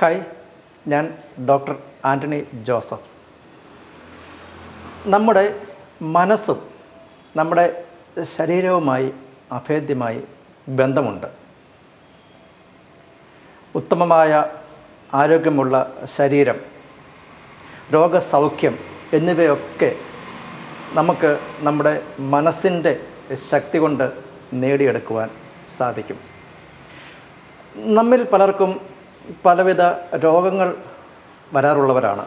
Hi ഞാൻ doctor Antony Joseph. നമ്മുടെ മനസ്സും നമ്മുടെ ശരീരവുമായി അഭേദ്യമായി ബന്ധമുണ്ട്. ഉത്തമമായ ആരോഗ്യമുള്ള ശരീരം രോഗസൗഖ്യം എന്നിവയൊക്കെ നമുക്ക് നമ്മുടെ മനസ്സിന്റെ ശക്തി കൊണ്ട് നേടിയെടുക്കുവാൻ സാധിക്കും. നമ്മിൽ പലർക്കും പലവിധ രോഗങ്ങൾ വരാറുള്ളവരാണ്.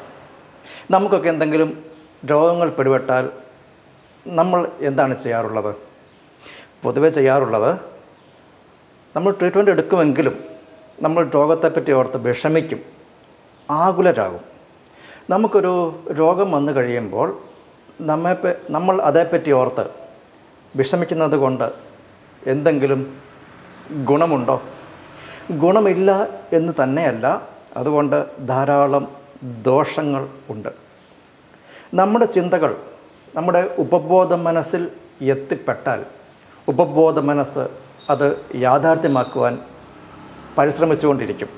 നമുക്കൊക്കെ എന്തെങ്കിലും രോഗങ്ങൾ പിടിപെട്ടാൽ നമ്മൾ എന്താണ് ചെയ്യാറുള്ളത്? പൊതുവെ ചെയ്യാറുള്ളത് നമ്മൾ ട്രീറ്റ്മെന്റ് എടുക്കുമെങ്കിലും നമ്മൾ രോഗത്തെപ്പറ്റി ഓർത്ത് വിഷമിക്കും ആകുലരാകും. നമുക്കൊരു രോഗം വന്നു കഴിയുമ്പോൾ നമ്മെ നമ്മൾ അതേപ്പറ്റി ഓർത്ത് വിഷമിക്കുന്നത് കൊണ്ട് എന്തെങ്കിലും ഗുണമുണ്ടോ? ഗുണമില്ല എന്ന് തന്നെയല്ല അതുകൊണ്ട് ധാരാളം ദോഷങ്ങൾ ഉണ്ട്. നമ്മുടെ ചിന്തകൾ നമ്മുടെ ഉപബോധ മനസ്സിൽ എത്തിപ്പെട്ടാൽ ഉപബോധ മനസ്സ് അത് യാഥാർത്ഥ്യമാക്കുവാൻ പരിശ്രമിച്ചുകൊണ്ടിരിക്കും.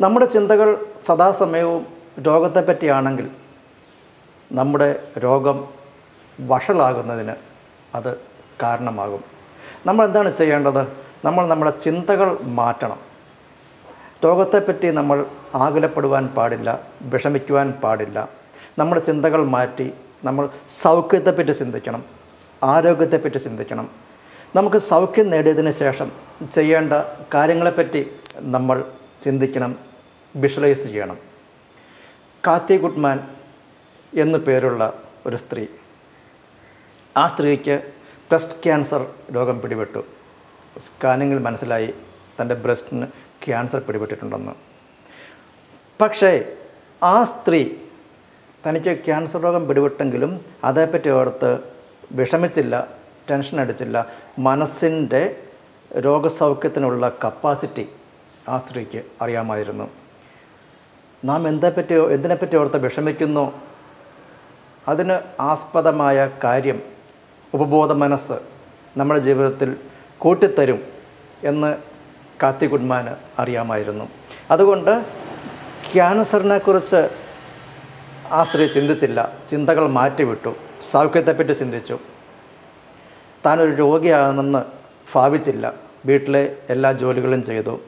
നമ്മുടെ ചിന്തകൾ സദാസമയവും രോഗത്തെ പറ്റിയാണെങ്കിൽ നമ്മുടെ രോഗം വഷളാകുന്നതിന് അത് കാരണമാകും. നമ്മൾ എന്താണ് ചെയ്യേണ്ടത്? നമ്മൾ നമ്മുടെ ചിന്തകൾ മാറ്റണം. രോഗത്തെപ്പറ്റി നമ്മൾ ആകുലപ്പെടുവാൻ പാടില്ല വിഷമിക്കുവാൻ പാടില്ല. നമ്മുടെ ചിന്തകൾ മാറ്റി നമ്മൾ സൗഖ്യത്തെപ്പറ്റി ചിന്തിക്കണം ആരോഗ്യത്തെപ്പറ്റി ചിന്തിക്കണം. നമുക്ക് സൗഖ്യം നേടിയതിന് ശേഷം ചെയ്യേണ്ട കാര്യങ്ങളെപ്പറ്റി നമ്മൾ ചിന്തിക്കണം വിഷ്വലൈസ് ചെയ്യണം. കാത്തി ഗുഡ്മാൻ എന്നു പേരുള്ള ഒരു സ്ത്രീ. ആ സ്ത്രീക്ക് ബ്രസ്റ്റ് ക്യാൻസർ രോഗം പിടിപെട്ടു. സ്കാനിങ്ങിൽ മനസ്സിലായി തന്റെ ബ്രസ്റ്റിന് ക്യാൻസർ പിടിപെട്ടിട്ടുണ്ടെന്ന്. പക്ഷേ ആ സ്ത്രീ തനിക്ക് ക്യാൻസർ രോഗം പിടിപെട്ടെങ്കിലും അതേപ്പറ്റി ഓർത്ത് വിഷമിച്ചില്ല ടെൻഷൻ അടിച്ചില്ല. മനസ്സിന്റെ രോഗസൗഖ്യത്തിനുള്ള കപ്പാസിറ്റി ആ സ്ത്രീക്ക് അറിയാമായിരുന്നു. നാം എന്തെപ്പറ്റി എന്തിനെപ്പറ്റി ഓർത്ത് വിഷമിക്കുന്നു? അതിന് ആസ്പദമായ കാര്യം ഉപബോധ മനസ്സ് നമ്മുടെ ജീവിതത്തിൽ കൂട്ടിത്തരും എന്ന് കാത്തി ഗുഡ്മാന് അറിയാമായിരുന്നു. അതുകൊണ്ട് ക്യാൻസറിനെക്കുറിച്ച് ആ സ്ത്രീ ചിന്തിച്ചില്ല. ചിന്തകൾ മാറ്റിവിട്ടു. സൗഖ്യത്തെപ്പറ്റി ചിന്തിച്ചു. താനൊരു രോഗിയാണെന്ന് ഭാവിച്ചില്ല. വീട്ടിലെ എല്ലാ ജോലികളും ചെയ്തു.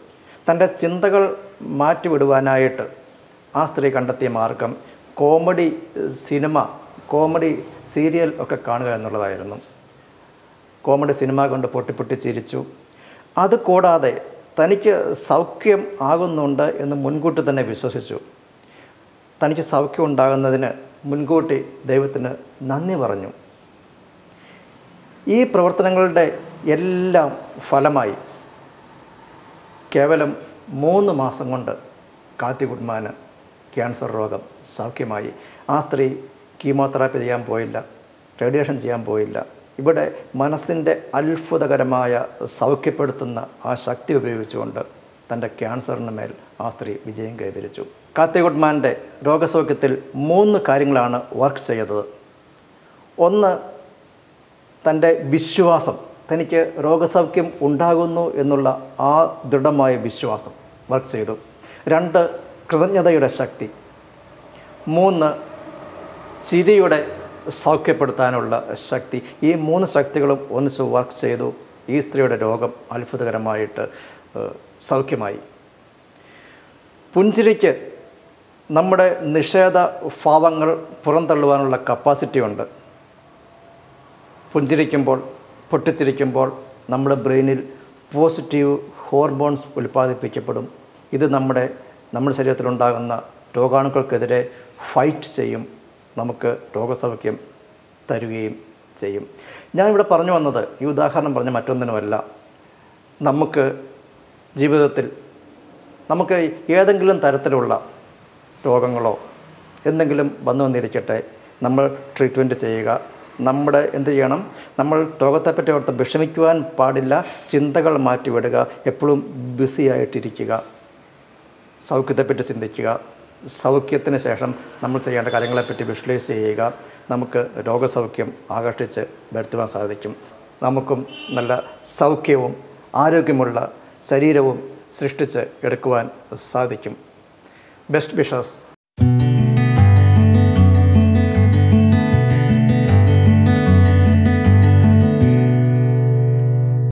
തന്റെ ചിന്തകൾ മാറ്റിവിടുവാനായിട്ട് ആ സ്ത്രീ കണ്ടെത്തിയ മാർഗം കോമഡി സിനിമ കോമഡി സീരിയൽ ഒക്കെ കാണുക എന്നുള്ളതായിരുന്നു. കോമഡി സിനിമ കൊണ്ട് പൊട്ടിപ്പൊട്ടി ചിരിച്ചു. അത് കൂടാതെ തനിക്ക് സൗഖ്യം ആകുന്നുണ്ട് എന്ന് മുൻകൂട്ടി തന്നെ വിശ്വസിച്ചു. തനിക്ക് സൗഖ്യം ഉണ്ടാകുന്നതിന് മുൻകൂട്ടി ദൈവത്തിന് നന്ദി പറഞ്ഞു. ഈ പ്രവർത്തനങ്ങളുടെ എല്ലാം ഫലമായി കേവലം മൂന്ന് മാസം കൊണ്ട് കാത്തി ഗുഡ്മാന് ക്യാൻസർ രോഗം സൗഖ്യമായി. ആ സ്ത്രീ കീമോതെറാപ്പി ചെയ്യാൻ പോയില്ല റേഡിയേഷൻ ചെയ്യാൻ പോയില്ല. ഇവിടെ മനസ്സിന്റെ അത്ഭുതകരമായ സൗഖ്യപ്പെടുത്തുന്ന ആ ശക്തി ഉപയോഗിച്ചുകൊണ്ട് തന്റെ ക്യാൻസറിന് മേൽ ആ സ്ത്രീ വിജയം കൈവരിച്ചു. കാത്തി ഗുഡ്മാന്റെ രോഗസൗഖ്യത്തിൽ മൂന്ന് കാര്യങ്ങളാണ് വർക്ക് ചെയ്തത്. ഒന്ന് തന്റെ വിശ്വാസം. തനിക്ക് രോഗസൗഖ്യം ഉണ്ടാകുന്നു എന്നുള്ള ആ ദൃഢമായ വിശ്വാസം വർക്ക് ചെയ്തു. രണ്ട് കൃതജ്ഞതയുടെ ശക്തി. മൂന്ന് ചിരിയുടെ സൗഖ്യപ്പെടുത്താനുള്ള ശക്തി. ഈ മൂന്ന് ശക്തികളും ഒന്നിച്ച് വർക്ക് ചെയ്തു. ഈ സ്ത്രീയുടെ രോഗം അത്ഭുതകരമായിട്ട് സൗഖ്യമായി. പുഞ്ചിരിക്ക് നമ്മുടെ നിഷേധ ഭാവങ്ങൾ പുറന്തള്ളുവാനുള്ള കപ്പാസിറ്റി ഉണ്ട്. പുഞ്ചിരിക്കുമ്പോൾ പൊട്ടിച്ചിരിക്കുമ്പോൾ നമ്മുടെ ബ്രെയിനിൽ പോസിറ്റീവ് ഹോർമോൺസ് ഉൽപ്പാദിപ്പിക്കപ്പെടും. ഇത് നമ്മുടെ നമ്മുടെ ശരീരത്തിലുണ്ടാകുന്ന രോഗാണുക്കൾക്കെതിരെ ഫൈറ്റ് ചെയ്യും. നമുക്ക് രോഗസൗഖ്യം തരുകയും ചെയ്യും. ഞാനിവിടെ പറഞ്ഞു വന്നത് ഈ ഉദാഹരണം പറഞ്ഞ മറ്റൊന്നിനുമല്ല. നമുക്ക് ജീവിതത്തിൽ നമുക്ക് ഏതെങ്കിലും തരത്തിലുള്ള രോഗങ്ങളോ എന്തെങ്കിലും വന്നു വന്നിരിക്കട്ടെ നമ്മൾ ട്രീറ്റ്മെന്റ് ചെയ്യുക. നമ്മുടെ എന്ത് ചെയ്യണം? നമ്മൾ രോഗത്തെപ്പറ്റി ഓർത്ത് വിഷമിക്കുവാൻ പാടില്ല ചിന്തകൾ മാറ്റിവിടുക എപ്പോഴും ബിസിയായിട്ടിരിക്കുക സൗഖ്യത്തെപ്പറ്റി ചിന്തിക്കുക. സൗഖ്യത്തിന് ശേഷം നമ്മൾ ചെയ്യേണ്ട കാര്യങ്ങളെപ്പറ്റി വിഷ്വലൈസ് ചെയ്യുക. നമുക്ക് രോഗസൗഖ്യം ആകർഷിച്ച് വരുത്തുവാൻ സാധിക്കും. നമുക്കും നല്ല സൗഖ്യവും ആരോഗ്യമുള്ള ശരീരവും സൃഷ്ടിച്ച് എടുക്കുവാൻ സാധിക്കും. Best wishes